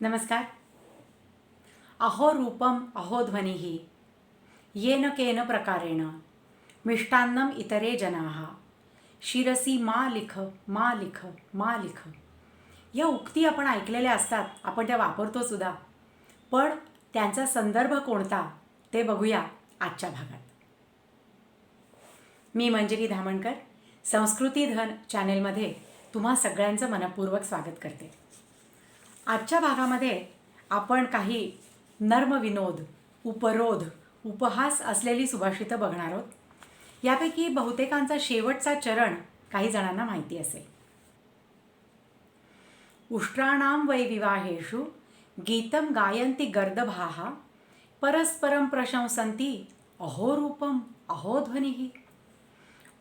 नमस्कार. अहो रूपम अहो ध्वनिः येन केन प्रकारेण मिष्टान्नम इतरे जनाः शिरसी मा लिख मा लिख मा लिख. या उक्ती आपण ऐकलेल्या असतात आपण त्या वापरतो सुद्धा. पण त्यांचा संदर्भ कोणता ते बघूया आजच्या भागात. मी मंजिरी धामणकर संस्कृती धन चॅनेलमध्ये तुम्हा सगळ्यांचं मनपूर्वक स्वागत करते. आजच्या भागामध्ये आपण काही नर्मविनोद उपरोध उपहास असलेली सुभाषितं बघणार आहोत. यापैकी बहुतेकांचा शेवटचा चरण काही जणांना माहिती असेल. उष्ट्राणाम वै विवाहेषु गीतं गायंती गर्दभाः परस्परं प्रशंसंती अहो अहोध्वनी। अहो ध्वनिः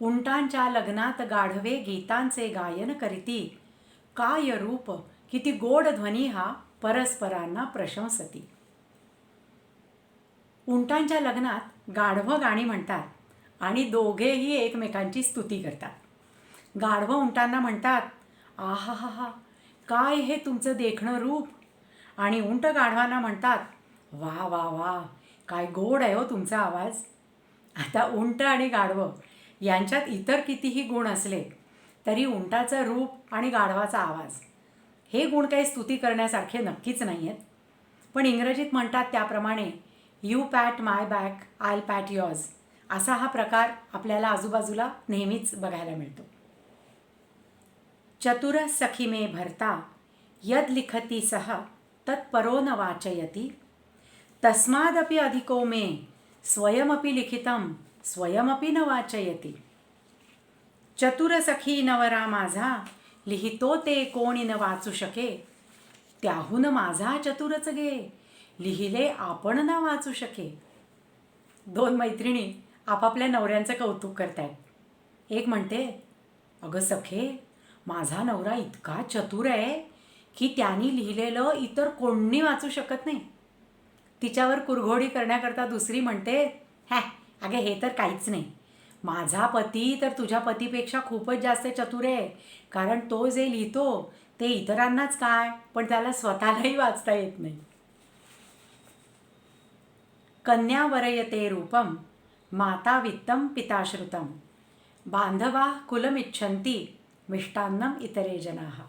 उंटांच्या लग्नात गाढवे गीतांचे गायन करीती काय रूप किती गोड ध्वनी हा परस्परांना प्रशंसती. उंटांच्या लग्नात गाढवं गाणी म्हणतात आणि दोघेही एकमेकांची स्तुती करतात. गाढवं उंटांना म्हणतात आहा हा हा काय हे तुमचं देखणं रूप? आणि उंट गाढवांना म्हणतात वा वा वा काय गोड आहे हो तुमचा आवाज. आता उंट आणि गाढवं यांच्यात इतर कितीही गुण असले तरी उंटाचं रूप आणि गाढवाचा आवाज हे गुण काही स्तुती करण्यासारखे नक्कीच नाही आहेत पण इंग्रजीत म्हणतात त्याप्रमाणे you pat my back I'll pat yours असा हा प्रकार आपल्याला आजूबाजूला नेहमीच बघायला मिळतो. चतुर सखी मे भरता यद लिखती सह तत्परो न वाचयती। तस्मादपि अधिको मे स्वयमपि लिखितं स्वयमपि न वाचयती। चतुर सखी नवरा माझा लिहितो ते कोणी न वाचू शके. त्याहून माझा चतुरच घे. लिहिले आपण ना वाचू शके. दोन मैत्रिणी आपापल्या नवऱ्यांचं कौतुक करतायत. एक म्हणते अगं सखे माझा नवरा इतका चतुर आहे की त्यांनी लिहिलेलं इतर कोणी वाचू शकत नाही. तिच्यावर कुरघोडी करण्याकरता दुसरी म्हणते हॅ अगे हे तर काहीच नाही. माझा पती तर तुझ्या पतीपेक्षा खूपच जास्त चतुर आहे. कारण तो जे लिहितो ते इतरांनाच काय? पण त्याला स्वतःलाही वाचता येत नाही. कन्यावरयते रूपम माता वित्तम पिताश्रुतम. बांधवा कुलमिच्छन्ति मिष्टान्नम इतरे जनाः.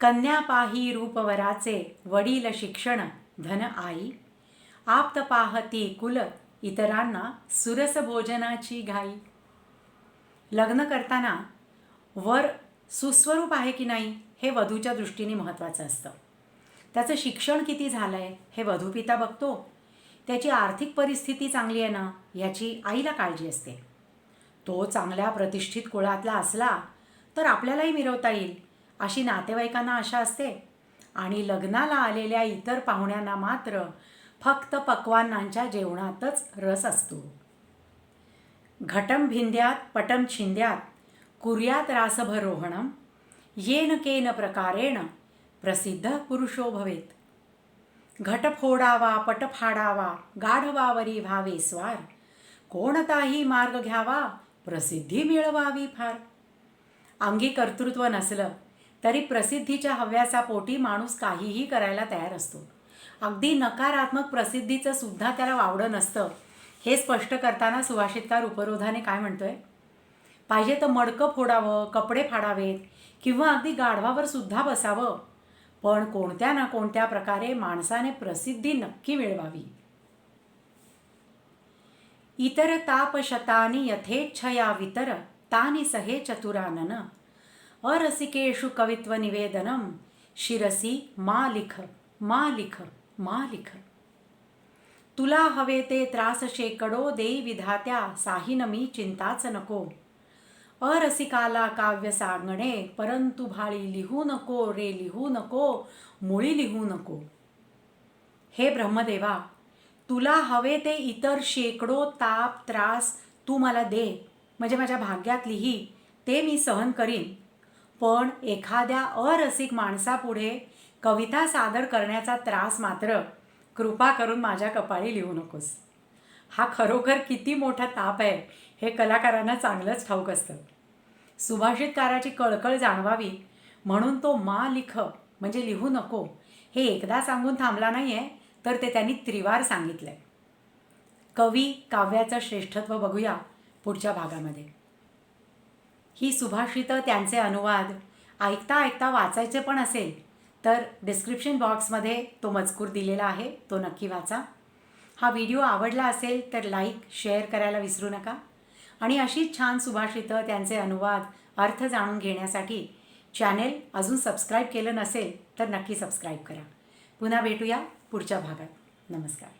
कन्या पाही रूपवराचे वडील शिक्षण धन आई. आप्त पाहती कुल इतरांना सुरस भोजनाची घाई. लग्न करताना वर सुस्वरूप आहे की नाही हे वधूच्या दृष्टीने महत्त्वाचं असतं. त्याचं शिक्षण किती झालं आहे हे वधूपिता बघतो. त्याची आर्थिक परिस्थिती चांगली आहे ना याची आईला काळजी असते. तो चांगल्या प्रतिष्ठित कुळातला असला तर आपल्यालाही मिरवता येईल अशी नातेवाईकांना आशा असते. आणि लग्नाला आलेल्या इतर पाहुण्यांना मात्र फक्त पक्वान्नांच्या जेवणातच रस असतो. घटम भिंद्यात पटम छिंद्यात कुर्यात रासभरोहणम येन केन प्रकारेण प्रसिद्ध पुरुषो भवेत. घट फोडावा पट फाडावा गाढवावरी व्हावे स्वार कोणताही मार्ग घ्यावा प्रसिद्धी मिळवावी फार. अंगी कर्तृत्व नसलं तरी प्रसिद्धीच्या हव्याचा पोटी माणूस काहीही करायला तयार असतो. अगदी नकारात्मक प्रसिद्धीचं सुद्धा त्याला वावडं नसतं. हे स्पष्ट करताना सुभाषितकार उपरोधाने काय म्हणतोय? पाहिजे तर मडकं फोडावं कपडे फाडावेत किंवा अगदी गाढवावर सुद्धा बसावं. पण कोणत्या ना कोणत्या प्रकारे माणसाने प्रसिद्धी नक्की मिळवावी. इतर तापशतानी यथेच्छया वितर तानि सहे चतुरानन. अरसिकेषु कवित्व निवेदनम शिरसी मा लिख मा लिख मालिख तुला हवे ते त्रास शेकडो देई विधात्या साहिन मी चिंताच नको. अरसिकाला काव्य सांगणे परंतु भाळी लिहू नको रे लिहू नको मुळी लिहू नको. हे ब्रह्मदेवा तुला हवे ते इतर शेकडो ताप त्रास तू मला दे म्हणजे माझ्या भाग्यात लिही ते मी सहन करीन. पण एखाद्या अरसिक माणसापुढे कविता सादर करण्याचा त्रास मात्र कृपा करून माझ्या कपाळी लिहू नकोस. हा खरोखर किती मोठा ताप आहे हे कलाकारांना चांगलंच ठाऊक असतं. सुभाषितकाराची कळकळ जाणवावी म्हणून तो मा लिख म्हणजे लिहू नको हे एकदा सांगून थांबला नाही आहे तर ते त्यांनी त्रिवार सांगितलं आहे कवी काव्याचं श्रेष्ठत्व बघूया पुढच्या भागामध्ये. ही सुभाषितं त्यांचे अनुवाद ऐकता ऐकता वाचायचे पण असेल तर डिस्क्रिप्शन बॉक्समध्ये तो मजकूर दिलेला आहे तो नक्की वाचा. हा व्हिडिओ आवडला असेल तर लाईक शेअर करायला विसरू नका. आणि अशीच छान सुभाषितं त्यांचे अनुवाद अर्थ जाणून घेण्यासाठी चॅनेल अजून सबस्क्राईब केलं नसेल तर नक्की सबस्क्राईब करा. पुन्हा भेटूया पुढच्या भागात. नमस्कार.